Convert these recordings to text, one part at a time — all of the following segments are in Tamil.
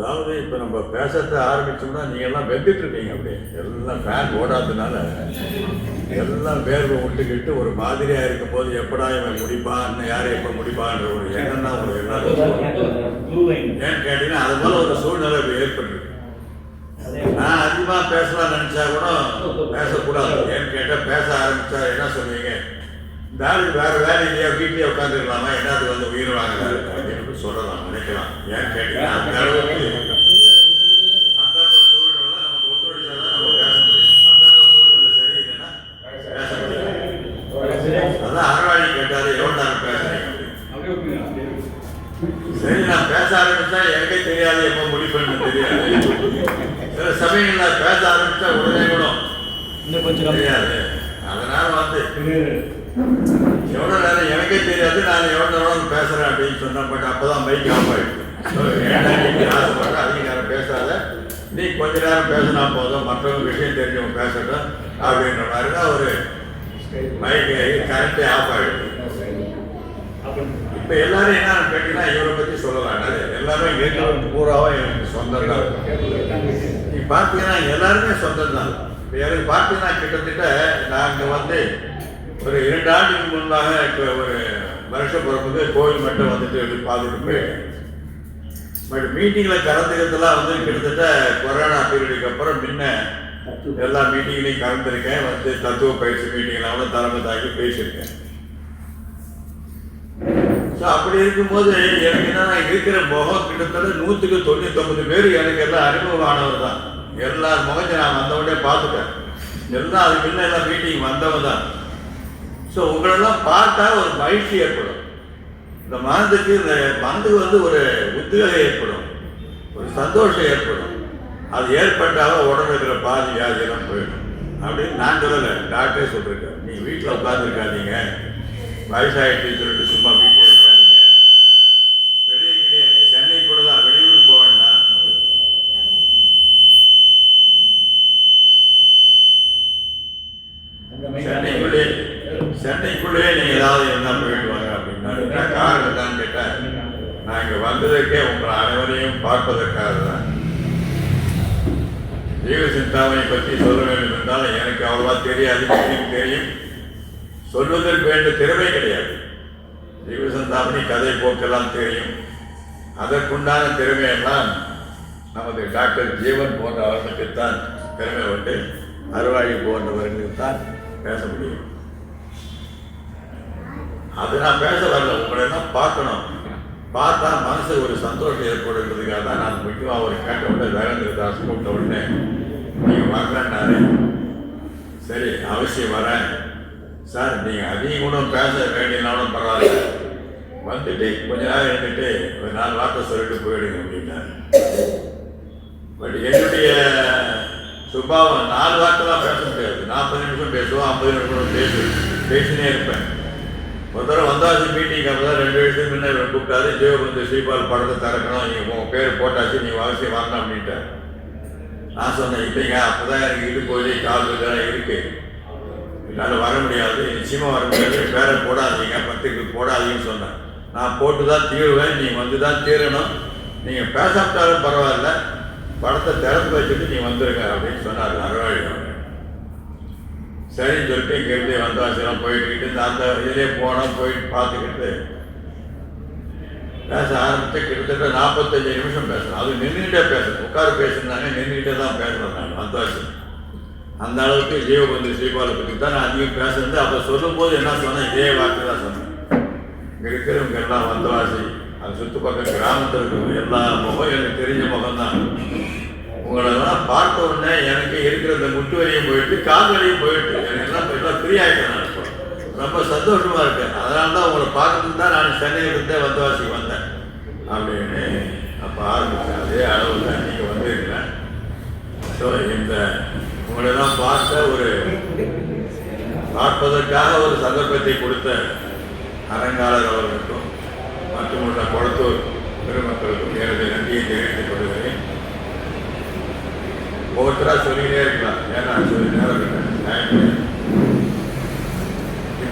அதாவது இப்போ நம்ம பேசத்த ஆரம்பிச்சோம்னா நீங்கள்லாம் வெந்துட்டு இருக்கீங்க அப்படியே. எல்லாம் ஃபேன் ஓடாததுனால எல்லாம் வேர்வை விட்டுக்கிட்டு ஒரு மாதிரியாக இருக்கும் போது எப்படா இவன் முடிப்பான்னு இன்னும் யார் எப்போ முடிப்பான்ற ஒரு எண்ணம் தான் ஒரு எல்லாரும் ஏன்னு கேட்டீங்கன்னா அது போல ஒரு சூழ்நிலை இப்ப ஏற்பட்டிருக்கு. நான் அதிகமாக பேசலாம் நினச்சா கூட பேசக்கூடாது. ஏன்னு கேட்டால் பேச ஆரம்பித்தா என்ன சொல்லுவீங்க இந்த வேறு வேற வேலை இல்லையா? வீட்லேயே உட்காந்துருக்கலாமா என்னது வந்து உயிர் வாங்குறாரு? சொல்லலாம் நினைக்கலாம். ஏன்னு கேட்டீங்கன்னா அந்த அளவுக்கு சந்தர்ப்ப சூழ்நிலை நமக்கு ஒத்துழைச்சாதான் நம்ம பேச முடியும். சந்தர்ப்ப சூழ்நிலை பேச முடியாது. அதான் அறவாழி கேட்டாரு எவ்வளவு நேரம் பேசுறீங்க அப்படின்னு. சரி நான் பேச ஆரம்பிச்சா எனக்கே தெரியாது எப்போ முடிப்பேன்னு தெரியாது. சில சமயங்கள்ல பேச ஆரம்பிச்சா உடனே கூட இன்னும் கொஞ்சம் தெரியாது. அதனால வந்து எவ்வளவு நேரம்? எனக்கே தெரியாது. நான் எவ்வளோ நேரம் பேசுறேன் அப்படின்னு சொன்ன பட் அப்பதான் மைக் ஆஃப் ஆகிடுச்சு ஏன்னா நீங்க ஆசைப்பட்ட அதிக நேரம் பேசாத. நீ கொஞ்ச நேரம் பேசினா போதும். மற்றவங்க விஷயம் தெரிஞ்சவங்க பேசட்டும் அப்படின்ற மாதிரி தான் ஒரு மைக் கரெக்டே ஆஃப் ஆயிடுச்சு. இப்போ எல்லாரும் என்ன கேட்டீங்கன்னா இவரை பத்தி சொல்ல அது எல்லாரும் இருக்கிறவங்க பூராவும் எனக்கு சொந்தம் தான் நீ பார்த்தீங்கன்னா எல்லாருமே சொந்தம் தான் எனக்கு பார்த்தீங்கன்னா கிட்டத்தட்ட நாங்கள் வந்து ஒரு இரண்டு ஆண்டுக்கு முன்பாக இப்போ ஒரு வருஷ பிறப்புக்கு கோவில் மட்டும் வந்துட்டு எப்படி பார்த்துட்டு போயிட்டேன் பட் மீட்டிங்கில் கலந்துக்கிறதுலாம் வந்து கிட்டத்தட்ட கொரோனா பீரியடுக்கு அப்புறம் முன்ன எல்லா மீட்டிங்லையும் கலந்துருக்கேன் வந்து தத்துவ பயிற்சி மீட்டிங்கில் கூட தலைமை தாக்கி பேசியிருக்கேன். ஸோ அப்படி இருக்கும்போது எனக்கு என்னன்னா இருக்கிற முகம் கிட்டத்தட்ட நூற்றுக்கு தொண்ணூத்தொம்பது பேர் எனக்கு எல்லாம் அறிமுகமானவர் தான். எல்லா முகத்தை நான் வந்தவொடனே பார்த்துட்டேன். எல்லாம் அதுக்கு எல்லாம் மீட்டிங் வந்தவன் தான். ஸோ உங்களெல்லாம் பார்த்தா ஒரு மகிழ்ச்சி ஏற்படும். இந்த மனதுக்கு இந்த மனதுக்கு வந்து ஒரு உத்வேகம் ஏற்படும். ஒரு சந்தோஷம் ஏற்படும். அது ஏற்பட்டாலும் உடம்பு இருக்கிற பாதி வியாதியெல்லாம் போயிடும். அப்படின்னு நான் சொல்லலை டாக்டரே சொல்லியிருக்கேன் நீங்கள் வீட்டில் உட்காந்துருக்காதீங்க வயசாகிட்டு சொல்லிட்டு சும்மா வீட்டில் இருக்காதீங்க வெளியே சென்னை கூட தான் வெளியூருக்கு போக வேண்டாம் சென்னைக்குள்ளே சென்னைக்குள்ளே நீங்க ஏதாவது இருந்தா போயிட்டு வாங்க அப்படின்னாரு நான் காரணம் தான் கேட்டேன் நான் இங்க வந்ததற்கே உங்கள் அனைவரையும் பார்ப்பதற்காக தான் ஜீவ சிந்தாமணி பற்றி சொல்ல வேண்டும் என்றால் எனக்கு அவ்வளவா தெரியாது தெரியும் தெரியும். சொல்வதற்கு வேண்டிய திறமை கிடையாது. ஜீவ சிந்தாமணி கதை போக்கெல்லாம் தெரியும். அதற்குண்டான திறமையெல்லாம் நமது டாக்டர் ஜீவன் போன்ற அவர்களுக்குத்தான் திறமை உண்டு. அருவாழி போன்றவர்களுக்கு தான் பேச முடியும். அது நான் பேச வரல உங்களை எல்லாம் பார்க்கணும். பார்த்தா மனசு ஒரு சந்தோஷம் ஏற்படுறதுக்காக தான் நான் முக்கியமாக அவர் கேட்ட உடனே வேகேந்திர தாஸ் கூப்பிட்ட உடனே நீங்கள் வரலன்னாரு. சரி அவசியம் வரேன். சார் நீங்கள் அதிகம் கூட பேச வேண்டியனாலும் பரவாயில்ல. வந்துட்டு கொஞ்ச நேரம் இருந்துட்டு ஒரு நாலு வார்த்தை சொல்லிட்டு போயிடுங்க அப்படின்னாரு. பட் என்னுடைய சுபாவம் நாலு வார்த்தைலாம் பேச முடியாது. நாற்பது நிமிஷம் பேசுவோம் ஐம்பது நிமிஷம் பேசு பேசினே இருப்பேன். ஒரு தடவை வந்தாச்சு மீட்டிங் அப்போ தான் ரெண்டு வருஷத்துக்கு முன்னே கூப்பிட்டாரு ஜீவபந்து ஸ்ரீபால் படத்தை திறக்கணும். நீங்கள் உங்கள் பேர் போட்டாச்சு நீ அவசியம் வரணும் அப்படின்ட்டார். நான் சொன்னேன் இல்லைங்க அப்போ தான் எனக்கு இது வலி கால் இதெல்லாம் இருக்கு. என்னால் வர முடியாது. நிச்சயமாக வர முடியாது. பேரை போடாதீங்க பத்திரிக்கை போடாதீங்கன்னு சொன்னேன். நான் போட்டு தான் தீருவேன் நீ வந்து தான் தீரணும். நீங்கள் பேசாவிட்டாலும் பரவாயில்ல. படத்தை திறந்து வச்சுட்டு நீ வந்துருங்க அப்படின்னு சொன்னார் அருவாழி சரின்னு சொல்லிட்டு இங்கேருந்து வந்தாசெல்லாம் போயிட்டு இந்த அந்த இதிலே போனோம் போயிட்டு பார்த்துக்கிட்டு பேச ஆரம்பித்து கிட்டத்தட்ட நாற்பத்தஞ்சு நிமிஷம் பேசணும். அது நின்றுகிட்டே பேசணும். உட்கார பேசியிருந்தாங்க நின்றுகிட்டே தான் பேசுகிறேன் நான் வந்தாச்சு. அந்த அளவுக்கு ஜீவபந்து ஸ்ரீபாலை பற்றி தான் நான் அதிகம் பேசுறது அப்போ சொல்லும்போது என்ன சொன்னேன்? இதே வார்த்தை தான் சொன்னேன். இங்கே இருக்கிறவங்க எல்லாம் வந்தவாசி அது சுற்றுப்பக்கம் கிராமத்தில் இருக்கிறவங்க எல்லா முகம் எனக்கு தெரிஞ்ச முகம் தான் உங்களெல்லாம் பார்த்த உடனே எனக்கு இருக்கிற இந்த முட்டு வரையும் போயிட்டு கால் வரையும் போயிட்டு எனக்கெல்லாம் போயிட்டு ஃப்ரீ ஆகிட்டேன் நான் இப்போ. ரொம்ப சந்தோஷமா இருக்கேன். அதனால தான் உங்களை பார்க்கறதுக்கு தான் நான் சென்னையில் இருந்தே வந்தவாசி வந்தேன். அப்படின்னு அப்போ ஆரம்பித்தேன் அதே அளவில் தான் நீங்கள் வந்திருக்கிறேன் ஸோ இந்த உங்களெல்லாம் பார்த்த ஒரு பார்ப்பதற்காக ஒரு சந்தர்ப்பத்தை கொடுத்த அரங்காளர் அவர்களுக்கும் மற்றும் உள்ள கொளத்தூர் பெருமக்களுக்கும் எனது நன்றியை தெரிவித்துக் கொள்கிறேன். ஒவ்வொருத்தரா சொல்லிக்கிட்டே இருக்கலாம். ஏன்னா சொல்லி நேரம்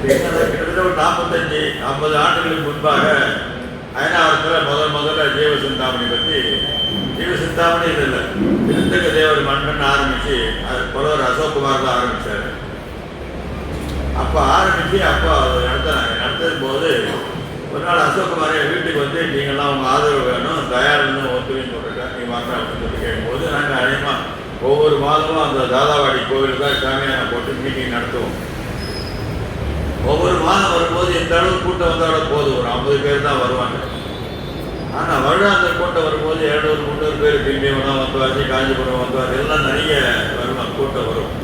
கிட்டத்தட்ட ஒரு நாற்பத்தஞ்சு ஐம்பது ஆண்டுகளுக்கு முன்பாக ஐநா முதல் முதல்ல ஜீவ சிந்தாமணி பத்தி ஜீவ சிந்தாமணி இது இல்லை. திருத்தக தேவர் மன்னன் ஆரம்பிச்சு அது புலவர் அசோக்குமார் தான் ஆரம்பிச்சாரு. அப்போ ஆரம்பிச்சு அப்போ அது நடத்தினாங்க நடத்தது போது ஒரு நாள் அசோக்குமார் வீட்டுக்கு வந்து நீங்கள்லாம் உங்க ஆதரவு வேணும். தயாரின்னு ஒத்துழைன்னு சொல்லிட்டேன் நீ வரணும் அப்படின்னு சொல்லி கேட்கும்போது நாங்கள் அதிகமாக ஒவ்வொரு மாதமும் அந்த தாதாவாடி கோவில் தான் சாமியான போட்டு மீட்டிங் நடத்துவோம். ஒவ்வொரு மாதம் வரும்போது எந்த அளவுக்கு கூட்டம் வந்தாலும் போதும். ஒரு ஐம்பது பேர் தான் வருவாங்க. ஆனால் வருடாந்திர கூட்டம் வரும்போது இரநூறு முந்நூறு பேர் திண்டிவனம் வந்துவாச்சு காஞ்சிபுரம் வந்துவார் எல்லாம் நிறைய வருவாங்க கூட்டம் வரும்.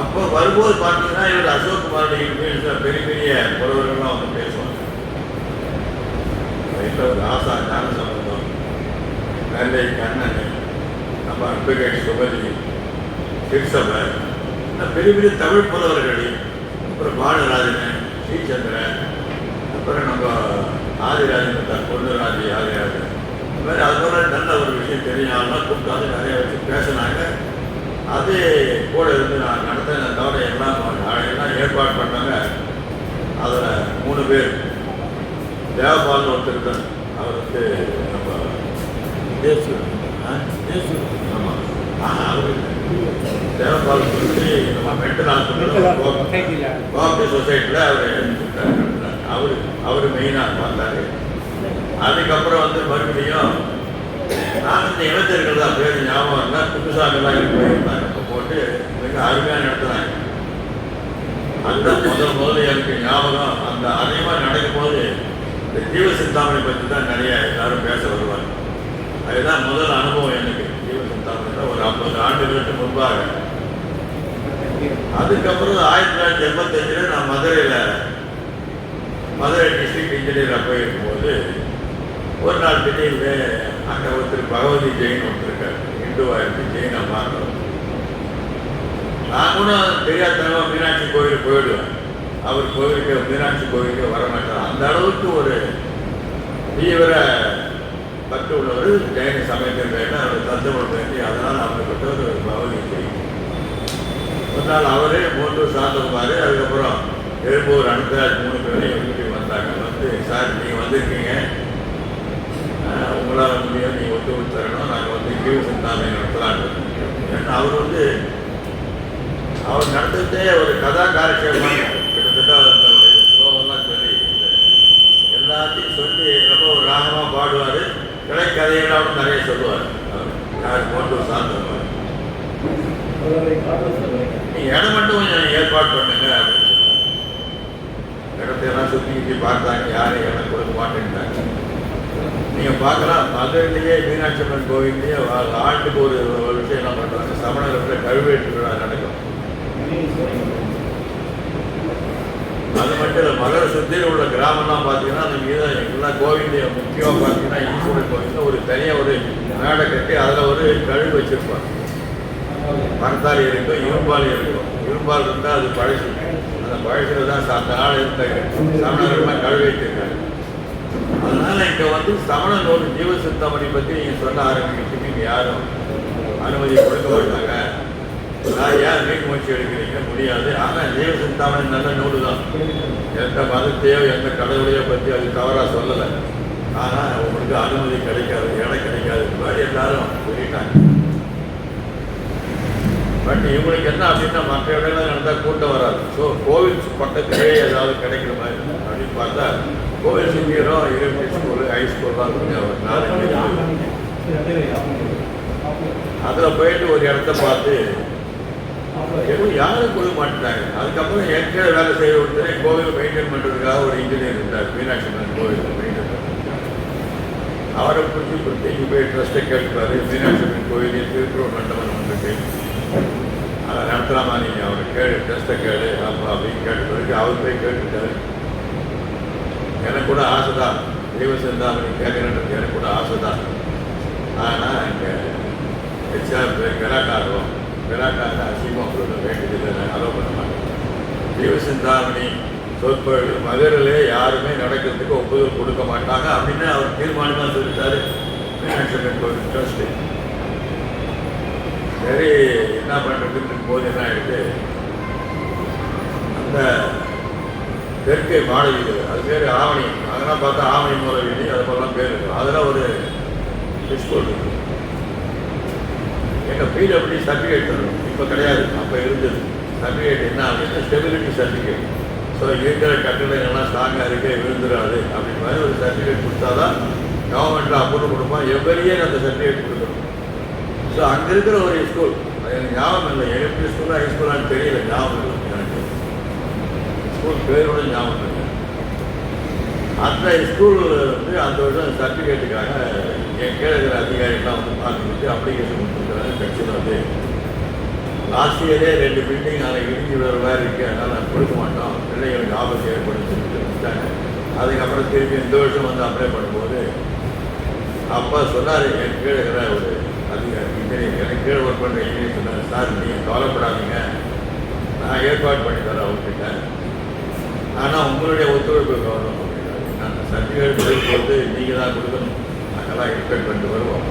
அப்போ வரும்போது பார்த்தீங்கன்னா இவர் அசோக்குமாரோட இன்ஃபுளுன்ஸில் பெரிய பெரிய புலவர்கள்லாம் வந்து பேசுவாங்க. வீட்டில் ஒரு ஆசா ஞான சம்பந்தம் நெல்லை கண்ணன் நம்ம அன்புகேஷ் சுபதி இன்னும் பெரிய பெரிய தமிழ் புலவர்கள் அப்புறம் பாலராஜன் ஸ்ரீச்சந்திரன் அப்புறம் நம்ம ஆதிராஜன் தான் பொண்ணுராஜி ஆதிராஜன். இந்த மாதிரி அது போல நல்ல ஒரு விஷயம் தெரியும். அதெல்லாம் கூப்பிட்டு வந்து நிறைய வச்சு பேசினாங்க. அது கூட இருந்து நான் நடத்தின தவிர எல்லாம் எல்லாம் ஏற்பாடு பண்ணாங்க. அதில் மூணு பேர். தேவபால் ஒருத்தர் தான். அவர் வந்து நம்ம தேசு தேசு தேவபால் சொல்லி நம்ம மென்டல் ஹாஸ்பிட்டல் கோஆப்ரேட்டிவ் சொசைட்டியில் அவர் அவர் அவர் மெயினாக பார்த்தாரு அதுக்கப்புறம் வந்து மறுபடியும் நான் இந்த இளைஞர்கள் தான் பேர் ஞாபகம் இருந்தால் குப்புசாமிலாம் இருக்கு போயிருந்தாங்க இப்போ போட்டு மிக அருமையாக நடத்துனாங்க அந்த முதல் முதல்ல எனக்கு ஞாபகம் அந்த அதிகமாக நடக்கும்போது இந்த ஜீவ சிந்தாமணி பற்றி தான் நிறைய எல்லாரும் பேச வருவாங்க. அதுதான் முதல் அனுபவம் எனக்கு. ஒரு ஐம்பது ஆண்டுகளுக்கு முன்பாக. அதுக்கப்புறம் ஆயிரத்தி தொள்ளாயிரத்தி எண்பத்தஞ்சில் நான் மதுரையில் மதுரை டிஸ்ட்ரிக்ட் இன்ஜினியராக போயிருக்கும்போது ஒரு நாள் திடீர்னு அங்கே ஒருத்தர் பகவதி ஜெயின் ஒருத்தர் இருக்கார். இந்துவா இருக்கு ஜெயினா மாறணும் நான் கூட தெரியாதனமாக மீனாட்சி கோயிலுக்கு போயிடுவேன். அவர் கோவிலுக்கு மீனாட்சி கோயிலுக்கு வரமாட்டார். அந்த அளவுக்கு ஒரு தீவிர பட்டு உள்ளவர் ஜெயின சமயத்தில் வேண்டாம் அவர் தத்துவம் வேண்டி அதனால் அவர்கிட்ட ஒரு பவனி ஜெயின் ஒரு நாள் அவரே மூன்று சாந்தகுமார் அதுக்கப்புறம் எழும்பூர் அனுப்பிராஜ் மூணு பேரும் எங்கள் வீட்டுக்கு வந்தாங்க. வந்து சார் நீங்கள் வந்திருக்கீங்க. ஆஹ் உங்களால் முடியும் நீங்கள் ஒத்து தரணும். நாங்கள் வந்து கீழ் சிந்தாமை நடத்தலான்னு ஏன்னா அவர் வந்து அவர் நடத்துறதே ஒரு கதா காலட்சேபமாக கிட்டத்தட்ட அந்த ஸ்லோகம்லாம் சொல்லி எல்லாத்தையும் சொல்லி ரொம்ப ஒரு ராகமாக பாடுவார். கிளை கதைகளாகவும் நிறைய சொல்லுவார். யார் போட்டு நீ இடம் மட்டும் கொஞ்சம் ஏற்பாடு பண்ணுங்க அப்படின்னு இடத்தையெல்லாம் சுற்றி பார்த்தாங்க யாரும் இடம் கொடுக்க மாட்டேங்கிறாங்க நீங்கள் பார்க்கலாம் மதுரையிலேயே மீனாட்சி அம்மன் கோவில்லையே ஆண்டுக்கு ஒரு ஒரு விஷயம் என்ன பண்ணுறாங்க சமணகத்தில் கழுவேற்று விழா நடக்கும். அது மட்டும் இல்லை மதுரை சுற்றியில் உள்ள கிராமம்லாம் பார்த்தீங்கன்னா அந்த மீது எல்லாம் கோவிலையும் முக்கியமாக பார்த்தீங்கன்னா ஈஸ்வரன் கோவில் ஒரு தனியாக ஒரு மேடை கட்டி அதில் ஒரு கழுகு வச்சுருப்பாங்க. மரத்தாலி இருக்கும் இரும்பாலி இருக்கும். இரும்பால் இருந்தால் அது பழசு. அந்த பழசில் தான் அந்த நாள் இருந்த சமணர்கள்லாம் கழுவி வச்சிருக்காங்க அதனால் இங்கே வந்து சமணன் ஒரு ஜீவ சிந்தாமணி பற்றி நீங்கள் சொல்ல ஆரம்பிக்கிறதுக்கு இங்கே யாரும் அனுமதி கொடுக்க மாட்டாங்க. நான் ஏன் மீன் முயற்சி எடுக்கிறீங்க? முடியாது. ஆனா ஜீவ சிந்தாமணி நல்ல நூறு தான். எந்த மதத்தையோ எந்த கடவுளையோ பத்தி அது தவறா சொல்லலை. ஆனா உங்களுக்கு அனுமதி கிடைக்காது இடம் கிடைக்காது. மாதிரி எல்லாரும் சொல்லிட்டாங்க. பட் இவங்களுக்கு என்ன அப்படின்னா மற்ற இடங்கள்ல நடந்தால் கூட்டம் வராது. ஸோ கோவில் பக்கத்திலே ஏதாவது கிடைக்கிற மாதிரி அப்படின்னு பார்த்தா கோவில் சுற்றியும் இருபத்தி ஸ்கூலு ஹை ஸ்கூல்லாம் கொஞ்சம் ஒரு நாலஞ்சு இருக்கு. அதில் போயிட்டு ஒரு இடத்த பார்த்து எதுவும் யாரும் கொடுக்க மாட்டாங்க? அதுக்கப்புறம் ஏற்கனவே வேலை செய்ய ஒருத்தர் கோவில் மெயின்டைன் பண்ணுறதுக்காக ஒரு இன்ஜினியர் இருந்தார். மீனாட்சி அம்மன் கோவில் மெயின்டைன் அவரை பிடிச்சி கொடுத்து இங்கே போய் ட்ரஸ்ட்டை கேட்டுப்பாரு. மீனாட்சி அம்மன் கோவில் திருப்பூர் மண்டபம் வந்துட்டு அதை நடத்தலாமா நீங்கள் அவரை கேடு ட்ரஸ்ட்டை கேடு அப்போ அப்படின்னு கேட்ட அவர் போய் கேட்டுட்டாரு. எனக்கு கூட ஆசை தான் தெய்வ நீ கேட்கணுன்றது எனக்கு கூட ஆசை தான் ஆனால் இங்கே ஹெச்ஆர் கலாக்காரம் விராட்டாக அசிங்கமாக கொடுக்க வேண்டியதில்லை அலோவ் பண்ண மாட்டேன் தெய்வ சொற்பொழிவு மதுரையிலே யாருமே நடக்கிறதுக்கு ஒப்புதல் கொடுக்க மாட்டாங்க அப்படின்னு அவர் தீர்மானமாக சொல்லிட்டாரு. மீனாட்சி கோவில் ட்ரஸ்ட்டு சரி என்ன பண்ணுறதுன்னு போது என்ன ஆகிட்டு அந்த தெற்கை மாடவீடு அது பேர் ஆவணி. அதெல்லாம் பார்த்தா ஆவணி முறை வீடு அது போலாம் பேர் இருக்கும் அதெல்லாம் ஒரு ஸ்கூல் இருக்குது எங்கள் பிடபிள்யூ சர்டிஃபிகேட் தரும் இப்போ கிடையாது அப்போ இருந்தது. சர்டிஃபிகேட் என்ன அப்படின்னா ஸ்டெபிலிட்டி சர்டிஃபிகேட் ஸோ இருக்கிற கட்டிடங்கள்லாம் ஸ்ட்ராங்காக இருக்கு விழுந்துடாது அப்படின்ற மாதிரி ஒரு சர்டிஃபிகேட் கொடுத்தா தான் கவர்மெண்ட்டில் அப்ரூவ் கொடுப்போம். எவ்வளியே அந்த சர்டிஃபிகேட் கொடுக்கணும்? ஸோ அங்கே இருக்கிற ஒரு ஸ்கூல் எனக்கு ஞாபகம் இல்லை. எப்படி ஸ்கூலாக ஹை ஸ்கூலான்னு தெரியல ஞாபகம் இல்லை எனக்கு. ஸ்கூல் பேரோட ஞாபகம் இல்லை. அந்த ஸ்கூல் வந்து அந்த வருஷம் சர்டிஃபிகேட்டுக்காக என் கீழே இருக்கிற அதிகாரிகள்லாம் வந்து பார்த்துக்கிட்டு அப்ளிகேஷன் கொடுத்துருக்காங்க கட்சியில் வந்து லாஸ்ட் இயரே ரெண்டு பில்டிங் அதில் இடிஞ்சு விடுற மாதிரி இருக்குது அதனால் நான் கொடுக்க மாட்டோம். பிள்ளைகளுக்கு ஆபத்து ஏற்படுத்தி சொல்லிட்டு அதுக்கப்புறம் திருப்பி இந்த வருஷம் வந்து அப்ளை பண்ணும்போது அப்பா சொன்னார் என் கீழே இருக்கிற ஒரு அதிகாரி இன்ஜினியர் எனக்கு கீழே ஒர்க் பண்ணுற இன்ஜினியர் சொன்னார் சார் நீங்கள் கவலைப்படாதீங்க. நான் ஏற்பாடு பண்ணி தரேன் அவர்கிட்ட. ஆனால் உங்களுடைய ஒத்துழைப்பு கவனம். அப்படின்னா நான் சர்டிஃபிகேட் கொடுக்கும்போது நீங்கள் தான் கொடுக்கணும். நாங்கள்லாம் எக்ஸ்பெக்ட் பண்ணிட்டு வருவோம்.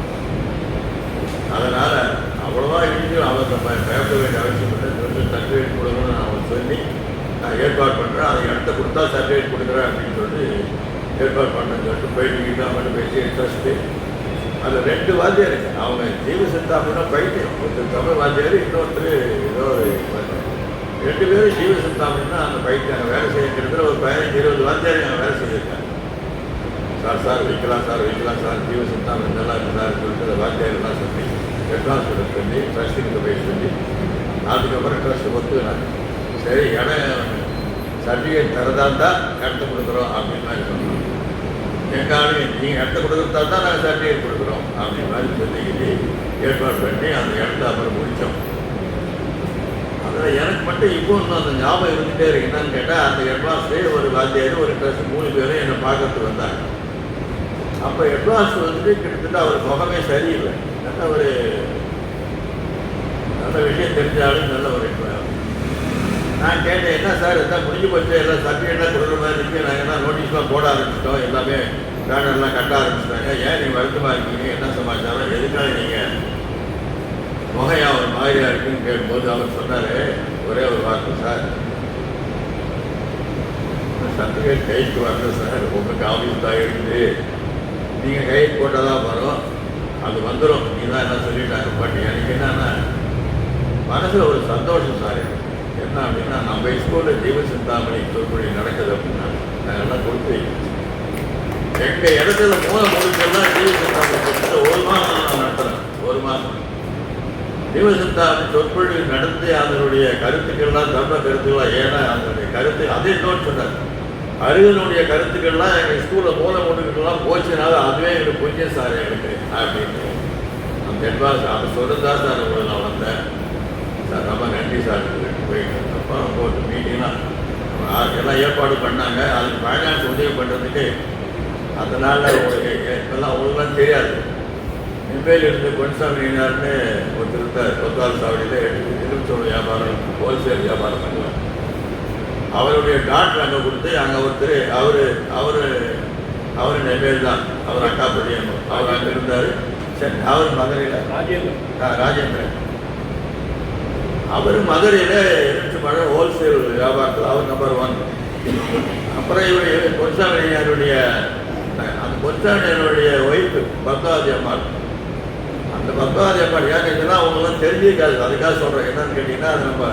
அதனால் அவ்வளோவா இடிஞ்சு அவர் நம்ம பயப்பட வேண்டிய அவசியம் இல்லை. வந்து சர்டிஃபிகேட் கொடுக்கணும்னு நான் அவன் சொல்லி நான் ஏற்பாடு பண்ணுறேன் அதை இடத்த கொடுத்தா சர்டிஃபிகேட் கொடுக்குறேன் அப்படின்னு சொல்லி ஏற்பாடு பண்ணேன்னு சொல்லிட்டு போயிட்டு அவங்கள்ட்ட பேசி இன்ட்ரெஸ்ட்டு அதில் ரெண்டு வாத்தியார் இருக்கு. அவங்க ஜீவ சித்தாமனா பைத்தியம் ஒருத்தர் தமிழ் வாத்தியார் இன்னொருத்தர் ஏதோ ஒரு ரெண்டு பேரும் ஜீவ சித்தாமனா அந்த பைத்தியம் வேலை செய்யறதுல ஒரு பதினஞ்சு இருபது வாத்தியார் அங்கே வேலை செய்திருக்காங்க. சார் சார் வைக்கலாம் சார் வைக்கலாம் சார். ஜீவ சித்தாமன் நல்லா இருக்கு சார் சொல்லிட்டு வாத்தியாரெல்லாம் சொல்லி ஹெட்மாஸ் சொல்லி ட்ரஸ்ட்டுக்கு போய் சொல்லி அதுக்கப்புறம் ட்ரஸ்ட் ஒத்துக்கினாங்க சரி இடம் சர்டிஃபிகேட் தரதா தான் இடத்த கொடுக்குறோம் அப்படின்னு மாதிரி சொன்னோம் எங்கள் ஆளுங்க நீங்கள் இடத்த கொடுக்குறதா தான் நாங்கள் சர்டிஃபிகேட் கொடுக்குறோம் அப்படின்னு மாதிரி சொல்லிக்கிட்டு ஏற்பாடு பண்ணி அந்த இடத்த அப்புறம் முடித்தோம் அதில் எனக்கு மட்டும் இப்போ இன்னும் அந்த ஞாபகம் இருந்துகிட்டே இருக்கு. என்னன்னு கேட்டால் அந்த ஹெட்மாஸ்டரே ஒரு வாத்தியார் ஒரு ட்ரெஸ் மூணு பேரும் என்னை பார்க்கறதுக்கு வந்தாங்க. அப்போ ஹெட்மாஸ்டர் வந்துட்டு கிட்டத்தட்ட அவர் முகமே சரியில்லை. நல்ல ஒரு நல்ல விஷயம் தெரிஞ்சாலும் நல்ல ஒரு நான் கேட்டேன் என்ன சார்? எல்லாம் முடிஞ்சு போச்சு? எல்லாம் சர்டிஃபிகேட்டாக கொடுக்குற மாதிரி இருக்கு? நாங்கள் எல்லாம் நோட்டீஸ்லாம் போட ஆரம்பிச்சிட்டோம். எல்லாமே பேனர்லாம் கட்ட ஆரம்பிச்சிட்டாங்க ஏன் நீங்கள் வருத்தமாக இருக்கீங்க? என்ன சமாச்சாரம்? எதுக்காக நீங்கள் முகையா ஒரு மாதிரியாக இருக்குன்னு கேட்கும்போது அவர் சொன்னார் ஒரே ஒரு வார்த்தை சார். சர்டிஃபிகேட் கைக்கு வரல சார். உங்கள் ஆஃபீஸ் தான் இருக்குது. நீங்கள் கை போட்டால் தான் வரும். அது வந்துடும் நீ தான் என்ன சொல்லிட்டாங்க. பட் எனக்கு என்னன்னா மனசில் ஒரு சந்தோஷம் சார் என்ன அப்படின்னா நம்ம ஸ்கூலில் ஜீவ சிந்தாமணி சொற்பொழி நடக்குது அப்படின்னா நாங்கள் எல்லாம் கொடுத்து எங்கள் இடத்துல மூல முடிச்செல்லாம் ஜீவ சிந்தாமணி ஒரு மாதம் நான் நடத்துகிறேன் ஒரு மாதம் ஜீவ சிந்தாமணி சொற்பொழி நடத்தி அதனுடைய கருத்துக்கள்லாம் தர்ம கருத்துக்கள்லாம் ஏன்னா அதனுடைய கருத்து அதே நோட் சொன்னார். அருகனுடைய கருத்துக்கள்லாம் எங்கள் ஸ்கூலில் போத முடிவுகள்லாம் போச்சுனால அதுவே எங்களுக்கு கொஞ்சம் சார் எனக்கு அப்படின்னு. அந்த ஹெட்மாஸ் அதை சொல்லிட்டு தான் சார் உங்களை நான் வந்தேன். சார் ரொம்ப நன்றி சார் போயிட்டு அப்புறம் போட்டு மீட்டிங்லாம் எல்லாம் ஏற்பாடு பண்ணாங்க. அதுக்கு ஃபைனான்ஸ் உதவி பண்ணுறதுக்கு அதனால் உங்களுக்கு இப்போல்லாம் அவங்களுக்குலாம் தெரியாது. மும்பையில் இருந்து பொன்சாமினார்னு ஒருத்தர் இருந்தார் கொத்தால் சாவடியில் எலுமிச்சோட வியாபாரம் ஹோல்சேல் வியாபாரம் பண்ணுவார். அவருடைய டாக்டர் அங்கே கொடுத்து அங்கே ஒருத்தர் அவர் அவர் அவர் நெல்வேல் தான். அவர் அக்கா பள்ளியம் அவர் அங்கே இருந்தார். சரி அவர் மதுரையில். ராஜேந்திரன். ராஜேந்திரன். அவர் மதுரையில் எரிச்சு மழை ஹோல்சேல் வியாபாரத்தில் அவர் நம்பர் ஒன் அப்புறம் இவர் பொன்சாமியாருடைய அந்த பொன்சாமியாருடைய ஒய்ஃபு பத்மாவதி அம்மாள். அந்த பத்மாவதி அம்மாள் ஏன் இதெல்லாம் அவங்களாம் தெரிஞ்சிருக்காது. அதுக்காக சொல்கிறேன் என்னன்னு கேட்டிங்கன்னா அது நம்ம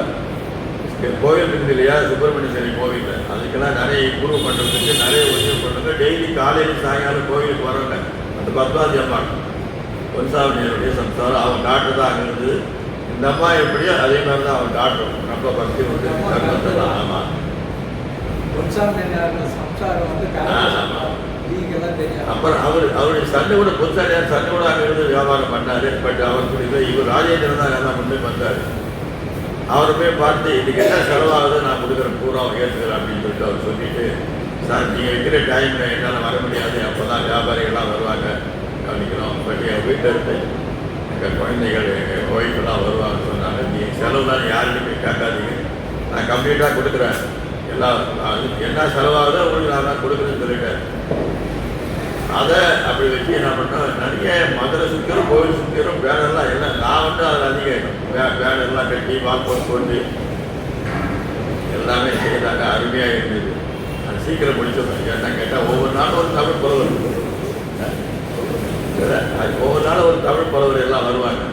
கோவில் இருக்குது இல்லையா? சுப்பிரமணிய சாமி கோவில் அதுக்கெல்லாம் நிறைய இம்ப்ரூவ் பண்ணுறதுக்கு நிறைய உதவி பண்ணுறது டெய்லி காலையில் சாயங்காலம் கோவிலுக்கு வரவங்க அந்த பத்மாவதி அம்மாள் பொன்சாமியாருடைய சம்சாரம். அவன் டாக்டர் தான் அங்கே இருந்தது இந்த அம்மா எப்படியோ அதே மாதிரி தான் அவன் டாக்டர் ரொம்ப பக்தி வந்து தர்மத்தை தான். ஆமாம் அப்புறம் அவர் அவருடைய சண்டை கூட பொன்சாமியார் சண்டை கூட அங்கே இருந்து வியாபாரம் பண்ணார். பட் அவர் இவர் ராஜேந்திரன் தான் எல்லாம் முன்னே வந்தார் அவரை போய் பார்த்து இதுக்கு என்ன செலவாகுது? நான் கொடுக்குறேன். பூரா ஏற்றுக்கிறேன் அப்படின்னு சொல்லிட்டு அவர் சொல்லிட்டு சார் நீங்கள் இருக்கிற டைமில் என்னால் வர முடியாது. அப்போ தான் வியாபாரிகள்லாம் வருவாங்க. கவனிக்கிறோம். பட் என் வீட்டில் இருந்து எங்கள் குழந்தைகள் எங்கள் ஒய்ஃபெல்லாம் வருவாங்க சொன்னாங்க. நீ செலவுலாம் யாருக்குமே கேட்காதீங்க. நான் கம்ப்ளீட்டாக கொடுக்குறேன். எல்லாம் அது என்ன செலவாகுதோ உங்களுக்கு நான் தான் கொடுக்குறேன்னு சொல்லிட்டேன். அதை அப்படி வச்சு என்ன பண்ணோம்? நிறைய மதுரை சுற்றிலும் கோவில் சுத்திரும் பேனர்லாம் எல்லாம் நான் வந்து அதில் அதிகம் பேனர்லாம் கட்டி வால் போட்டு கொண்டு எல்லாமே செய்தாங்க அருமையாக இருந்தது. அது சீக்கிரம் முடிச்சிடணும். என்ன கேட்டால் ஒவ்வொரு நாளும் ஒரு தமிழ் புலவர். அது ஒவ்வொரு நாளும் ஒரு தமிழ் புலவர் எல்லாம் வருவாங்க.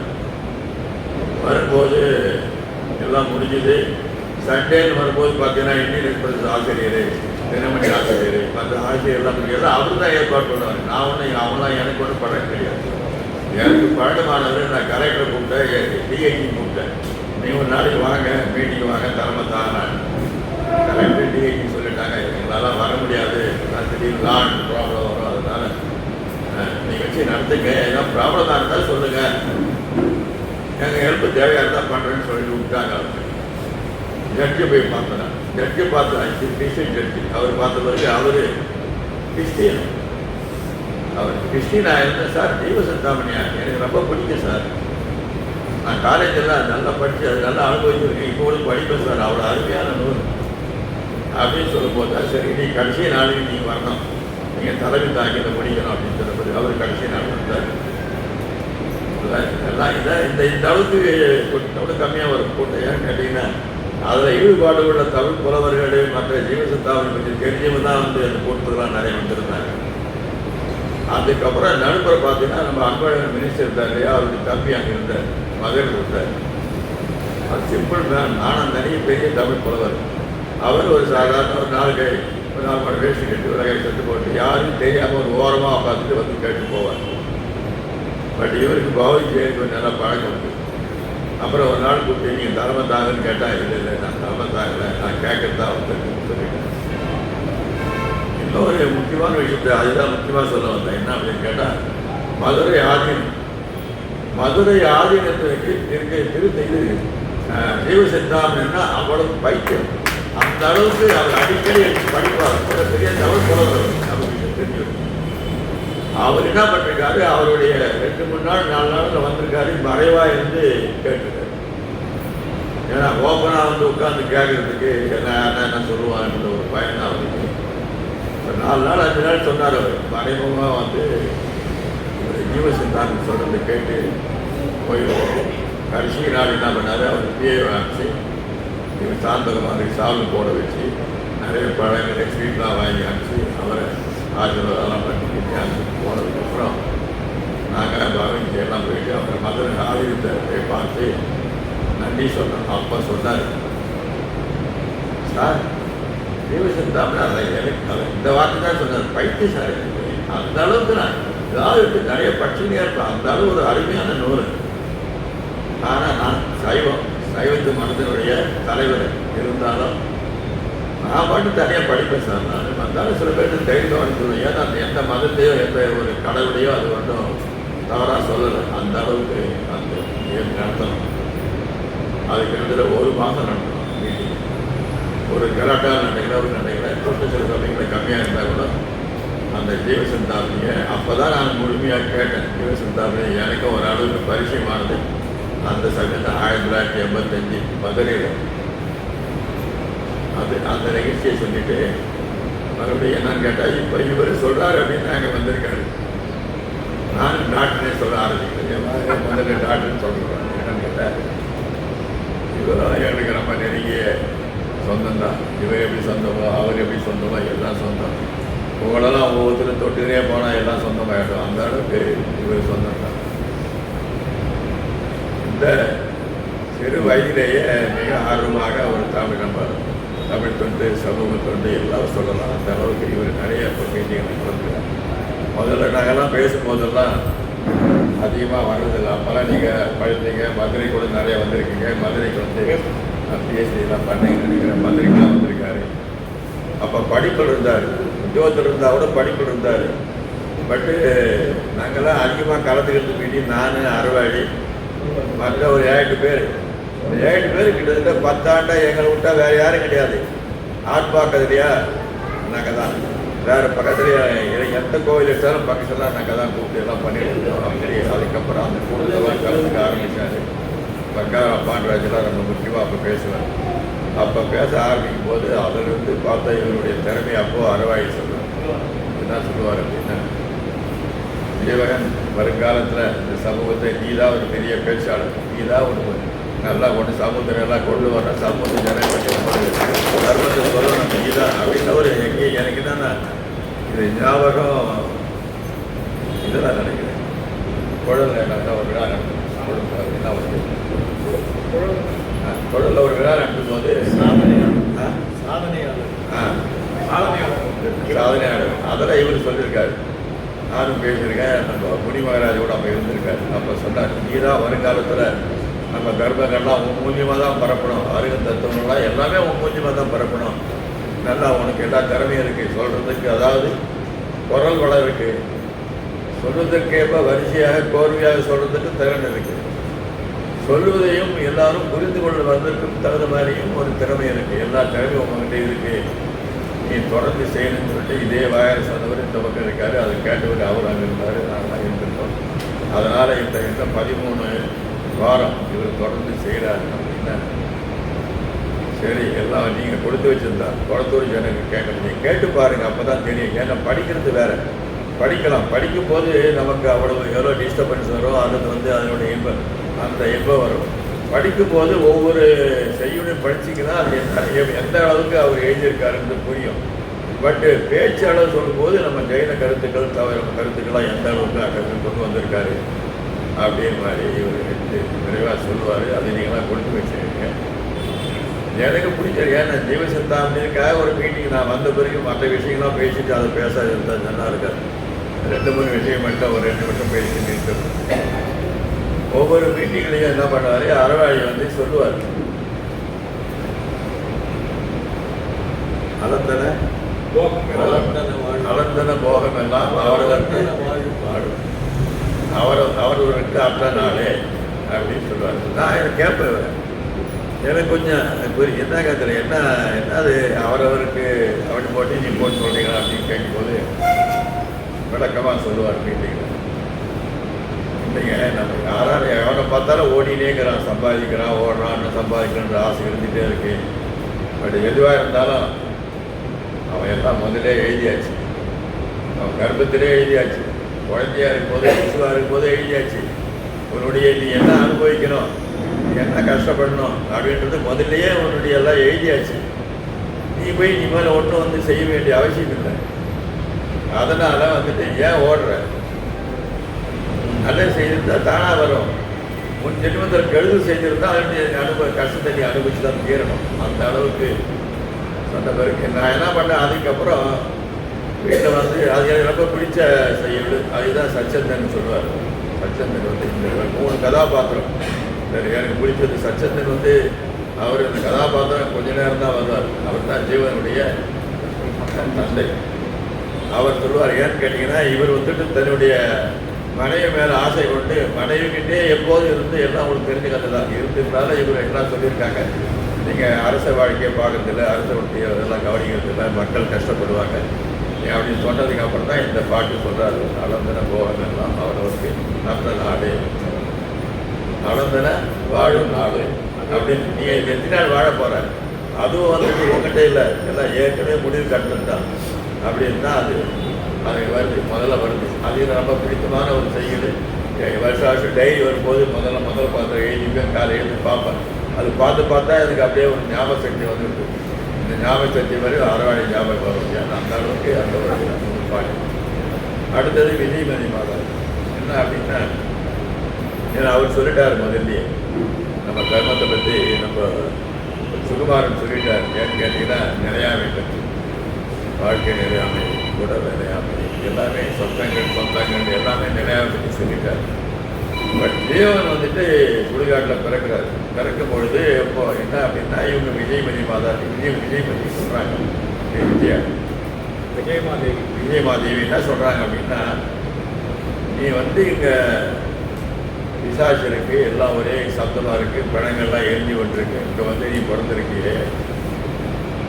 வரும்போது எல்லாம் முடிஞ்சுது. சண்டேன்னு வரும்போது பார்த்தீங்கன்னா இந்தியன் எக்ஸ்பிரஸ் ஆசிரியர். தினமணி ஆசிரியர் மற்ற ஆசிரியர் எல்லாம் இருக்கு. அவர் தான் ஏற்பாடு பண்ணுவார். நான் ஒன்றும் அவங்களாம் எனக்கு ஒன்றும் படம் கிடையாது. எனக்கு பழமானவர் நான் கலெக்டரை கூப்பிட்டேன் டிஐஜி கூப்பிட்டேன். நீங்கள் ஒரு நாளைக்கு வாங்க மீட்டிங் வாங்க தலைமை தாங்க கலெக்டர் டிஐஜி சொல்லிட்டாங்க. எங்களால் வர முடியாது. நான் திடீர்னு லான் ப்ராப்ளம் வரும். அதனால நீங்கள் வச்சு நடத்துங்க. ஏதாவது ப்ராப்ளமாக இருந்தால் சொல்லுங்கள் எங்கள் ஹெல்ப் தேவையாக இருந்தால் பண்ணுறேன்னு சொல்லிட்டு விட்டாங்க அவங்க ஜட்ஜை போய் பார்த்தேன். ஜட்ஜை பார்த்து கிறிஸ்டின் ஜட்ஜி அவர் பார்த்த பிறகு அவர் கிறிஸ்டியன். அவர் கிறிஸ்டின் இருந்தேன் சார் தெய்வ சந்தாமணியா எனக்கு ரொம்ப பிடிக்கும் சார். நான் காலேஜெல்லாம் நல்லா படித்து அது நல்லா அனுபவிச்சிருக்கேன். இப்போ கூட படிப்பேன் சார். அவ்வளோ அருமையான நூல். அப்படின்னு சொல்லும்போது தான் சரி நீ கடைசி நாளைக்கு நீங்கள் வரணும். நீங்கள் தலைமை தாக்கியதை முடிக்கணும் அப்படின்னு சொல்லும்போது அவர் கடைசி நாள் வந்தார். எல்லாம் இதை இந்த இந்த அளவுக்கு கூட கம்மியாக வரும். கூட்டம் ஏன்னு கேட்டிங்கன்னா அதில் ஈடுபாடு உள்ள தமிழ் புலவர்கள் மற்ற ஜீவசத்தாவை பற்றி தெரிஞ்சவங்க தான் வந்து அந்த கூட்டத்துக்கெல்லாம் நிறைய வந்திருந்தாங்க. அதுக்கப்புறம் நடுப்புற பார்த்தீங்கன்னா நம்ம அன்பழகன் மினிஸ்டர் இருந்தார் இல்லையா? அவருடைய தம்பி அங்கே இருந்தார் மகன் இருந்தார். அது சிம்பிள் தான். நானும் நிறைய பெரிய தமிழ் புலவர். அவர் ஒரு சாதாரண ஒரு நாலு கை ஒரு நாலு மணி வேஷ்டி கட்டி ஒரு கை செத்து போட்டு யாரும் தெரியாமல் ஒரு ஓரமாக பார்த்துட்டு வந்து கேட்டு போவார். பட் இவருக்கு பாவதி ஜெயந்தி கொஞ்சம் நல்லா பழக்கம் இருக்குது அப்புறம் ஒரு நாள் கூப்பிட்டு நீங்கள் தலைமை தாங்கன்னு கேட்டால் இல்லை இல்லை நான் தலைமை தாங்கலை நான் கேட்கறது தான் சொல்லிட்டேன். இன்னொரு முக்கியமான விஷயத்தை அதுதான் முக்கியமாக சொல்ல வந்தேன். என்ன அப்படின்னு கேட்டால் மதுரை ஆதீனம். மதுரை ஆதீனத்துக்கு இருக்க திருத்த இது ஜீவசித்தாமன்னா அவ்வளவு பைத்தியம். அந்த அளவுக்கு அவர் அடிக்கடி படிப்பார். பெரிய தவறு சொல்லுவார் நமக்கு தெரிஞ்சு அவர் என்ன பண்ணிருக்காரு? அவருடைய ரெண்டு மூணு நாள் நாலு நாளில் வந்திருக்காரு. மறைவாக இருந்து கேட்டிருக்காரு. ஏன்னா ஓப்பனாக வந்து உட்காந்து கேட்கறதுக்கு என்ன என்ன சொல்லுவாங்கன்ற ஒரு பயன் அவருக்கு. ஒரு நாலு நாள் அஞ்சு நாள் சொன்னார் அவர். மறைமுகமாக வந்து ஜீவசிந்தான்னு சொல்கிறது கேட்டு போய் கடைசி நாள் என்ன பண்ணார்? அவர் பிஏ அனுப்பிச்சு இவர் சாந்தகமாக சாவு போட வச்சு நிறைய பழங்களை ஸ்வீட்லாம் வாங்கி அனுப்பிச்சு அவரை ஆசீர்வாதம்லாம் பண்ணி அனுப்பிச்சு போனதுக்கப்புறம் நாங்கள் பவனிக்கு எல்லாம் போயிட்டு அவர் மதுரை ஆலயத்தை போய் பார்த்து நன்றி சொன்னோம் அப்பா சொன்னார். சார் ஜீவசந்தாமல் அதை எனக்கு அதை இந்த வார்த்தை தான் சொன்னார். பைத்திய சார் எனக்கு அந்த அளவுக்கு நான் ஏதாவது நிறைய பட்சமையாக இருப்பேன் அந்த அளவு ஒரு அருமையான நூல். ஆனால் நான் சைவம் சைவத்து மனதனுடைய தலைவர் இருந்தாலும் நான் பாட்டு தனியாக படிப்பேன் சார் நான். வந்தாலும் சில பேருக்கு தைரியம் சொல்லுவேன் ஏன்னா அந்த எந்த மதத்தையோ எந்த ஒரு கடவுளையோ அது ஒன்றும் தவறாக சொல்லலை. அந்த அளவுக்கு அந்த நடத்தணும். அதுக்கு இடத்துல ஒரு மாதம் நடத்தணும் மீட்டிங் ஒரு கலாட்டா நடக்கல ஒரு நடக்கல. கூட்ட சில கம்மியாக இருந்தால் கூட. அந்த ஜீவசந்தாபியை அப்போ தான் நான் முழுமையாக கேட்டேன். ஜீவசந்தாபியை எனக்கும் ஒரு அளவுக்கு பரிசயமானது அந்த சமயத்தில் ஆயிரத்தி தொள்ளாயிரத்தி எண்பத்தஞ்சு மதுரையில். அது அந்த நிகழ்ச்சியை சொல்லிட்டு மறுபடியும் என்னன்னு கேட்டால் இப்போ இவர் சொல்கிறார் அப்படின்னு நாங்கள் வந்திருக்காரு. நான் டாக்டரே சொல்ல ஆரம்பிக்கிறேன். என் முதல்ல டாக்டர்னு சொல்கிறேன் என்னன்னு கேட்டால் இவரும் எனக்கு ரொம்ப நெருங்கிய சொந்தம் தான் இவர் எப்படி சொந்தமோ அவர் எப்படி சொந்தமோ எல்லாம் சொந்தம். உங்களெல்லாம் ஒவ்வொருத்தரும் தொட்டுனே போனால் எல்லாம் சொந்தமாகிடும் அந்த அளவுக்கு இவர் சொந்தம் தான் இந்த சிறு வயதிலேயே மிக ஆர்வமாக ஒரு தமிழ் நம்பர் தமிழ் தொண்டு சமூக தொண்டு எல்லாம் சொல்லலாம். அந்த அளவுக்கு இவர் நிறைய பங்கேற்றங்களை கலந்துக்கிறார் முதல்ல நாங்கள்லாம் பேசும்போதெல்லாம் அதிகமாக வர்றதில்லை. அப்போல்லாம் நீங்கள் படித்தீங்க மதுரை கூட நிறைய வந்திருக்கீங்க. மதுரைக்கு வந்து பிஎஸ்சிலாம் பண்ணீங்கன்னு நினைக்கிறேன். மதுரைக்கெலாம் வந்திருக்காரு. அப்போ படிப்பில் இருந்தார். உத்தியோகத்தில் இருந்தால் கூட படிப்பில் இருந்தார். பட்டு நாங்கள்லாம் அதிகமாக கலந்துக்கிறது மீட்டி நான் அறுவாடி மற்ற ஒரு ஏழு பேர் ஏழு பேர் கிட்டத்தட்ட பத்தாண்டா எங்களை விட்டா வேற யாரும் கிடையாது. ஆட் இல்லையா நாங்கள் தான் வேற பக்கத்தில் எந்த கோவில் எடுத்தாலும் பக்கத்தில் நாங்கள் தான் கூப்பிட்டு எல்லாம் பண்ணிட்டு இருந்தோம். அப்படி அதுக்கப்புறம் அந்த கூட்டத்தெல்லாம் கலந்துக்க ஆரம்பிச்சாரு. பக்கா பாண்டராஜெல்லாம் ரொம்ப முக்கியமாக அப்போ பேசுவேன் அப்போ பேச ஆரம்பிக்கும் போது அதிலிருந்து பார்த்தா இவருடைய திறமை அப்போ அறவாயி சொல்லுவேன் என்ன சொல்லுவார் அப்படின்னா ஜீவகன் வருங்காலத்தில் இந்த சமூகத்தை நீ தான் ஒரு பெரிய பேச்சாளர். நீ தான் ஒரு நல்லா கொண்டு சமுத்திரம் எல்லாம் கொண்டு வர சமுத்திர ஜனப்பட்டி தர்மத்தை சொல்லணும் நீதான் அப்படின்னு ஒரு எங்கே எனக்கு என்னன்னா இது ஞாபகம் இதெல்லாம் நினைக்கிறேன். குழந்தை நல்லா ஒரு விழா நடக்கும். குழந்தை ஒரு விழா நடக்கும் போது ஆ? சாதனையாளர். ஆ, சாதனையாளர். அதெல்லாம் இவர் சொல்லியிருக்காரு. நானும் பேசியிருக்கேன். நம்ம முனி மகாராஜ் கூட அப்போ இருந்திருக்காரு. அப்போ சொன்னார் நீ தான் வருங்காலத்தில் கர்ப்பங்கள்லாம் உன் மூலியமாக தான் பரப்பணும். அருகன் தத்துவங்கள்லாம் எல்லாமே உன் மூலியமாக தான் பரப்பணும். நல்லா உனக்கு எல்லா திறமையும் இருக்குது சொல்கிறதுக்கு அதாவது குரல் வளம் இருக்குது சொல்வதற்கேற்ப வரிசையாக கோர்வையாக சொல்கிறதுக்கு திறன் இருக்குது சொல்வதையும் எல்லாரும் புரிந்து கொள்வதற்கும் தகுந்த மாதிரியும் ஒரு திறமை இருக்குது எல்லா திறமையும் உங்ககிட்ட இருக்குது நீ தொடர்ந்து செய்யணும்னு சொல்லிட்டு இதே வைரஸ் வந்தவர் இந்த பக்கம் இருக்காரு. அதை கேட்டவர் அவர் அங்கே இருந்தார். நாங்களாம் இருந்திருக்கோம். அதனால் இந்த இந்த பதிமூணு வாரம் இவர் தொடர்ந்து செய்கிறாரு அப்படின்னா சரி எல்லாம் நீங்கள் கொடுத்து வச்சுருந்தா குளத்தூர் ஜனங்க கேட்கணும். நீங்கள் கேட்டு பாருங்கள் அப்போ தான் தெரியும். ஏன்னா படிக்கிறது வேறு. படிக்கலாம். படிக்கும்போது நமக்கு அவ்வளவு எவ்வளோ டிஸ்டர்பன்ஸ் வரும் அது வந்து அதனுடைய இன்பம் அந்த இன்பம் வரும். படிக்கும்போது ஒவ்வொரு செய்யுளையும் படிச்சிங்கன்னா அது எந்த எந்த அளவுக்கு அவர் எழுதியிருக்காருன்னு புரியும். பட்டு பேச்சு அளவு சொல்லும்போது நம்ம ஜெயின கருத்துக்கள் தவிர கருத்துக்கள்லாம் எந்த அளவுக்கு அங்கே கொண்டு வந்திருக்காரு? அப்படின்னு மாதிரி இவர் எடுத்து விரைவாக சொல்லுவார். அதை நீங்களாம் கொடுத்து வச்சிருக்கீங்க. எனக்கு பிடிச்சது ஏன்னா ஜீவசத்தாமத்திற்காக ஒரு மீட்டிங் நான் வந்த பிறகு மற்ற விஷயங்கள்லாம் பேசிட்டு அதை பேசாது இருந்தால் நல்லா இருக்காது. ரெண்டு மூணு விஷயம் மட்டும் ஒரு ரெண்டு மட்டும் பேசிட்டு இருக்கிறது ஒவ்வொரு மீட்டிங்லையும் என்ன பண்ணுவார்? அறவாழி வந்து சொல்லுவார். அலந்தன அலந்தன போகம் எல்லாம் அவரதற்கு வாழும் அவர் அவர்களுக்கு அத்த நாளே. அப்படின்னு சொல்லுவார் நான் எனக்கு கேட்பேன் எனக்கு கொஞ்சம் புரியும் என்ன கத்துல என்ன என்னது? அவரவருக்கு அப்படி போட்டு நீ போட்டு சொல்கிறீங்களா அப்படின்னு கேட்கும்போது விளக்கமாக சொல்லுவார் மீட்டிங்கில் இல்லைங்க நம்ம யாராவது எவனை பார்த்தாலும் ஓடினேங்கிறான் சம்பாதிக்கிறான் ஓடுறான் சம்பாதிக்கணுன்ற ஆசை இருந்துகிட்டே இருக்கு. பட் எதுவாக இருந்தாலும் அவன் எல்லாம் முதலே எழுதியாச்சு. அவன் கர்ப்பத்திலே எழுதியாச்சு. குழந்தையா இருக்கும்போது சிசுவாக இருக்கும்போது எழுதியாச்சு. உன்னுடைய நீ என்ன அனுபவிக்கணும் என்ன கஷ்டப்படணும் அப்படின்றது முதல்லையே உன்னுடைய எல்லாம் எழுதியாச்சு. நீ போய் நீ மேலே ஒன்றும் வந்து செய்ய வேண்டிய அவசியம் இல்லை. அதனால் வந்துட்டு ஏன் ஓடுற? நல்லது செய்திருந்தால் தானாக வரும். முன் ஜென்மத்தில் கெடுதல் செய்திருந்தால் அதனுடைய அனுபவ கஷ்டத்தை நீ அனுபவிச்சு தான் தீரணும். அந்த அளவுக்கு சொன்ன பிறகு நான் என்ன பண்ணேன்? அதுக்கப்புறம் வீட்டில் வந்து அது எனக்கு ரொம்ப பிடிச்ச செயல். அதுதான் சச்சந்தன் சொல்லுவார். சச்சந்தன் வந்து இந்த மூணு கதாபாத்திரம். எனக்கு பிடிச்சது சச்சந்தன் வந்து அவர் அந்த கதாபாத்திரம் கொஞ்ச நேரம் தான் வருவார். அவர் தான் ஜீவனுடைய தந்தை. அவர் சொல்லுவார் ஏன்னு கேட்டிங்கன்னா இவர் வந்துட்டு தன்னுடைய மனைவி மேலே ஆசை கொண்டு மனைவிக்கிட்டே எப்போதும் இருந்து எல்லாம் உங்களுக்கு தெரிஞ்சுக்கிறது தான் இருந்திருந்தால இவர் எல்லாம் சொல்லியிருக்காங்க. நீங்கள் அரச வாழ்க்கையை பார்க்குறதில்ல அரச வாழ்க்கையை அதெல்லாம் கவனிக்கிறது இல்லை மக்கள் கஷ்டப்படுவாங்க. அப்படின்னு சொன்னதுக்கு அப்புறம் தான் இந்த பாட்டு சொல்கிறாரு அளந்தன போகலாம் அவரவருக்கு நல்ல நாடு. அளந்தன வாழும் நாடு அப்படின்னு நீங்கள் எத்தனை நாள் வாழ போகிற அதுவும் வந்துட்டு உங்ககிட்ட இல்லை. எல்லாம் ஏற்கனவே முடிவு கட்டணும் தான் அப்படின்னு தான் அது அது வருது முதல்ல வருது. அது ரொம்ப பிடித்தமான ஒரு செய்யுது. வருஷம் வருஷம் டைரி வரும்போது முதல்ல முதல்ல பார்த்து எழுதிப்பேன் காலை எழுதி பார்ப்பேன். அது பார்த்து பார்த்தா எனக்கு அப்படியே ஒரு ஞாபக சக்தி வந்துருக்கு இந்த ஞாபக சக்தி மாதிரி அறவாடி ஞாபகம் வரும். ஏன்னா அந்த அளவுக்கு அந்த ஒரு பாடி அடுத்தது அடுத்தது விஜயமணி மாதா. என்ன அப்படின்னா ஏன்னா அவர் சொல்லிட்டார் முதல்லயே. நம்ம கர்மத்தை பற்றி நம்ம சுகுமாரன் சொல்லிட்டார். ஏன்னு கேட்டிங்கன்னா நிலையாமை பற்றி. வாழ்க்கை நிலையாமை கூட நிலையாமை எல்லாமே சொந்தங்கள் சொந்தங்கள் எல்லாமே நிலையாமை பற்றி சொல்லிட்டார். பட் தேவன் வந்துட்டு சுடுகாட்டில் பிறக்கிறார். பிறக்கும் பொழுது இப்போ என்ன அப்படின்னா இவங்க விஜயமணி மாதா விஜய் விஜயமணி சொல்கிறாங்க விஜயா விஜயமாதேவி. விஜயமாதேவி என்ன சொல்கிறாங்க அப்படின்னா நீ வந்து இங்கே பிசாசு இருக்கு எல்லாம் ஒரே சத்தமாக இருக்குது பிணங்கள்லாம் எழுதி கொண்டிருக்கு இங்கே வந்து நீ பிறந்திருக்கியே.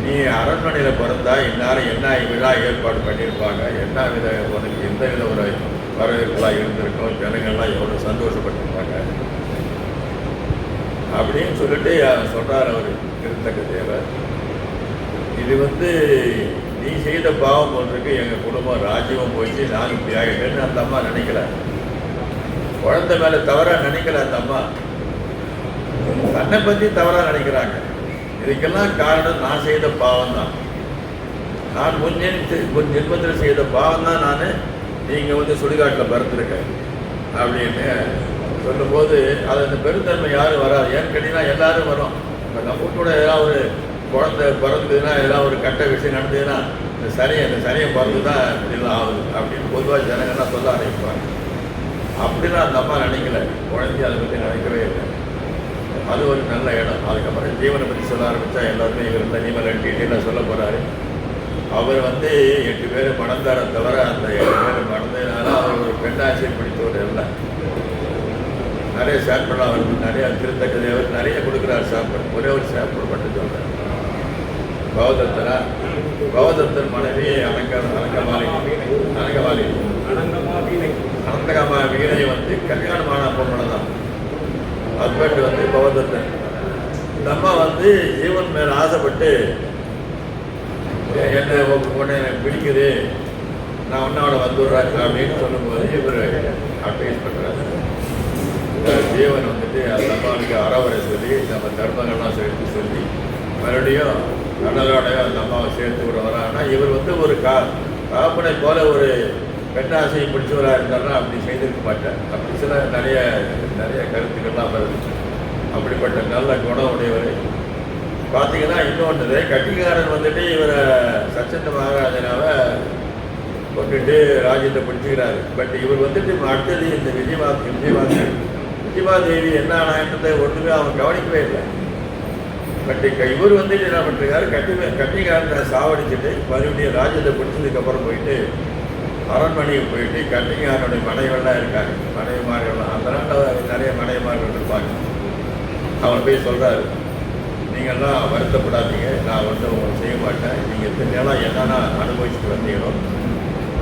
நீ அரண்மனையில் பிறந்தா இந்நேரம் என்ன விழா ஏற்பாடு பண்ணியிருப்பாங்க? என்ன வித உனக்கு எந்த வித ஒரு வரவேற்பெல்லாம் இருந்திருக்கும். ஜனங்கள்லாம் எவ்வளோ சந்தோஷப்பட்டிருந்தாங்க. அப்படின்னு சொல்லிட்டு சொல்கிறார் அவர் திருத்தக்க தேவர். இது வந்து நீ செய்த பாவம் ஒன்றுக்கு எங்கள் குடும்பம் ராஜ்யமும் போயிடுச்சு நான் இப்படி ஆகிட்டேன்னு அந்த அம்மா நினைக்கல. குழந்தை மேலே தவறாக நினைக்கல அந்த அம்மா. தன்னை பற்றி தவறாக நினைக்கிறாங்க. இதுக்கெல்லாம் காரணம் நான் செய்த பாவம் தான் நான் முன்னே முன் ஜென்மத்தில் செய்த பாவம் தான் நான் நீங்கள் வந்து சுடுகாட்டில் பறந்துருக்க அப்படின்னு சொல்லும்போது அது அந்த பெருந்தன்மை யாரும் வராது. ஏன்னு கேட்டிங்கன்னா எல்லாரும் வரும். இப்போ நம்ம கூட ஏதாவது ஒரு குழந்தை பிறந்ததுன்னா ஏதாவது ஒரு கட்ட விஷயம் நடந்ததுன்னா இந்த சனியை இந்த சனியை பிறந்து தான் இப்படிலாம் ஆகுது அப்படின்னு பொதுவாக ஜனங்கள்லாம் சொல்ல ஆரம்பிப்பாங்க. அப்படிலாம் அந்த அம்மா நினைக்கல. குழந்தைய அதை பற்றி நினைக்கவே இல்லை. அது ஒரு நல்ல இடம். அதுக்கப்புறம் ஜீவனை பற்றி சொல்ல ஆரம்பித்தா எல்லாருமே இவர் இந்த நீமல் டீட்டெயிலாக சொல்ல போகிறாரு அவர் வந்து எட்டு பேர் மணந்தார தவிர அந்த எட்டு பேர் மணந்ததுனால அவர் ஒரு பெண்ணாசியை பிடித்தவர் இல்லை. நிறைய சாப்பிட அவருக்கு நிறைய திருத்தக்கதை. அவர் நிறைய கொடுக்குறார் சாப்பிட. ஒரே ஒரு சாப்பிட மட்டும் சொல்கிறார் பௌதத்தனா பௌதத்தன் மனைவி அலங்க அலங்கமாலி அலங்கமாலி அனங்கமா வீணை அனந்தகமா வீணை வந்து கல்யாணமான பொம்மனை தான். ஹஸ்பண்ட் வந்து பௌத்தத்தன் இந்த அம்மா வந்து ஜீவன் மேலே ஆசைப்பட்டு என்ன உங்க பொண்ணு எனக்கு பிடிக்குது? நான் உன்னோட வந்துடுறாங்க அப்படின்னு சொல்லும்போது இவர் அட்வைஸ் பண்ணுறாரு தேவன் வந்துட்டு அந்த அம்மாவுக்கு அறவரை சொல்லி நம்ம தர்மங்கள்லாம் சேர்த்து சொல்லி மறுபடியும் கடலோடைய அந்த அம்மாவை சேர்த்து விடுவாரா? ஆனால் இவர் வந்து ஒரு கா காப்பனை போல ஒரு பெண்ணாசையை பிடிச்சவராக இருந்தாருன்னா அப்படி செய்திருக்க மாட்டார். அப்படி சில நிறைய நிறைய கருத்துக்கள்லாம் வருது அப்படிப்பட்ட நல்ல குணம் உடையவர் பார்த்தீங்கன்னா இன்னொன்று கட்டிக்காரன் வந்துட்டு இவரை சச்சந்த மகாராஜனாவை கொண்டுட்டு ராஜ்யத்தை பிடிச்சிக்கிறாரு. பட் இவர் வந்துட்டு அடுத்தது இந்த விஜயமா விஜயமாதேவி விஜயமாதேவி என்ன ஆனான்றதை ஒன்றுமே அவன் கவனிக்கவே இல்லை. பட் இவர் வந்துட்டு என்ன பண்ணிருக்காரு கட்டி கட்டிக்காரனை சாவடிச்சுட்டு மறுபடியும் ராஜ்யத்தை பிடிச்சதுக்கப்புறம் போயிட்டு அரண்மனைக்கு போயிட்டு கட்டிக்காரனுடைய மனைவெல்லாம் இருக்காங்க. மனைவிமார்கள்லாம் அந்த நாட்டில் நிறைய மனைவிமார்கள் இருப்பாங்க. அவர் போய் சொல்கிறாரு நீங்கள்லாம் வருத்தப்படாதீங்க. நான் வந்து உங்களுக்கு செய்ய மாட்டேன். நீங்கள் எத்தனை நேரம் என்னென்ன அனுபவிச்சுட்டு வந்தீங்களோ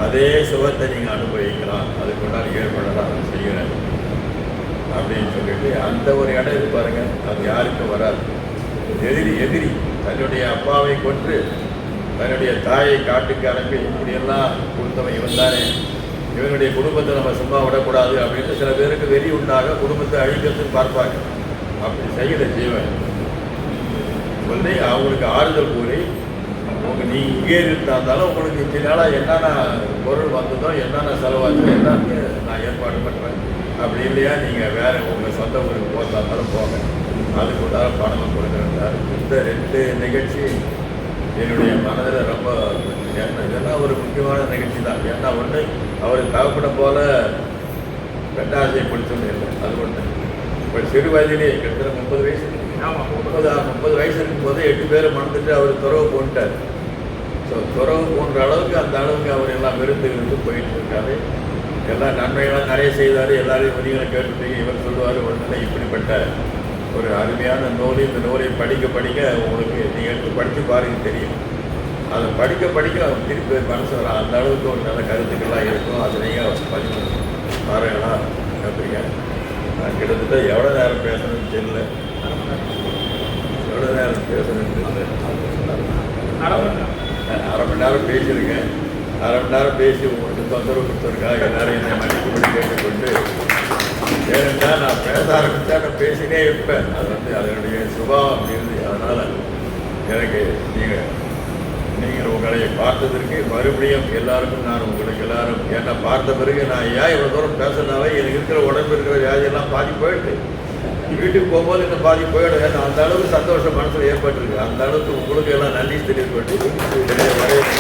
அதே சுகத்தை நீங்கள் அனுபவிக்கலாம். அதுக்கு முன்னால் ஏற்படலாம் நான் செய்கிறேன் அப்படின்னு சொல்லிட்டு அந்த ஒரு இடம் இது பாருங்கள் அது யாருக்கும் வராது. எதிரி எதிரி தன்னுடைய அப்பாவை கொன்று தன்னுடைய தாயை காட்டுக்கு அனுப்பி இப்படியெல்லாம் கொடுத்தவன் இவன் தானே. இவனுடைய குடும்பத்தை நம்ம சும்மா விடக்கூடாது அப்படின்னு சில பேருக்கு வெறி உண்டாக குடும்பத்தை அழிக்கிறதுன்னு பார்ப்பாங்க. அப்படி செய்யலை ஜீவன். சொல்லி அவங்களுக்கு ஆறுதல் கூறி அவங்க நீ இங்கே இருந்தாலும் உங்களுக்கு இத்தனை நாளாக என்னென்ன பொருள் வந்ததோ என்னென்ன செலவாச்சோ எல்லாமே நான் ஏற்பாடு பண்ணுறேன் அப்படி இல்லையா? நீங்கள் வேறு உங்கள் சொந்த ஊருக்கு போகிறதாலும் இருந்தாலும் போங்க. அதுக்கு உண்டான பணம் கொடுக்குறேன் இந்த ரெண்டு நிகழ்ச்சி என்னுடைய மனதில் ரொம்ப ஏன்னா இதெல்லாம் ஒரு முக்கியமான நிகழ்ச்சி தான். ஏன்னா ஒன்று அவர் தகப்பட போல ரெண்டாசை பிடிச்சொன்னு இல்லை. அது ஒன்று இப்போ சிறு வயதிலே கிட்டத்தட்ட முப்பது வயசு முப்பது முப்பது வயசு இருக்கும்போது எட்டு பேரை மணந்துட்டு அவர் துறவு போன்ட்டார் ஸோ துறவு போன்ற அளவுக்கு அந்த அளவுக்கு அவர் எல்லாம் விருந்து இருந்து போயிட்டு இருக்காரு. எல்லா நன்மைகளாம் நிறைய செய்தார். எல்லாரையும் உரிகளை கேட்டுட்டு இவர் சொல்லுவார் ஒன்றில் இப்படிப்பட்ட ஒரு அருமையான நூல். இந்த நூலை படிக்க படிக்க உங்களுக்கு நீங்கள் எடுத்து படித்து பாருங்க தெரியும். அதை படிக்க படிக்க அவர் திருப்பி மனசு வர அந்த அளவுக்கு ஒரு நல்ல கருத்துக்கள்லாம் இருக்கும். அதை நீங்கள் பதிவு. பாருங்களா அப்படிங்க நான் கிட்டத்தட்ட எவ்வளோ நேரம் பேசணும்னு தெரியல. எவ்வளோ நேரம் பேசணும்னு அரை மணி நேரம். பேசியிருக்கேன் அரை மணி நேரம் பேசி உங்களுக்கு தொந்தரவு கொடுத்துருக்காங்க எல்லாரும் என்னை மன்னிக்கும்படி கேட்டுக்கொண்டு ஏனென்றால் நான் பேச ஆரம்பித்தா நான் பேசினே இருப்பேன். அது வந்து அதனுடைய சுபாவம் அப்படி இருந்து அதனால் எனக்கு நீங்கள் நீங்கள் உங்களை பார்த்ததற்கு மறுபடியும் எல்லாருக்கும் நான் உங்களுக்கு எல்லாரும் என்னை பார்த்த பிறகு நான் ஏன் இவ்வளோ தூரம் பேசுனாவே எனக்கு இருக்கிற உடம்பு இருக்கிற வியாதியெல்லாம் பாதி போயிட்டு வீட்டுக்கு போகும்போது இந்த பாதி போயிட வேணும் அந்த அளவுக்கு சந்தோஷம் மனசில் ஏற்பட்டிருக்கு. அந்த அளவுக்கு உங்களுக்கு எல்லாம் நன்றி தெரியப்பட்டு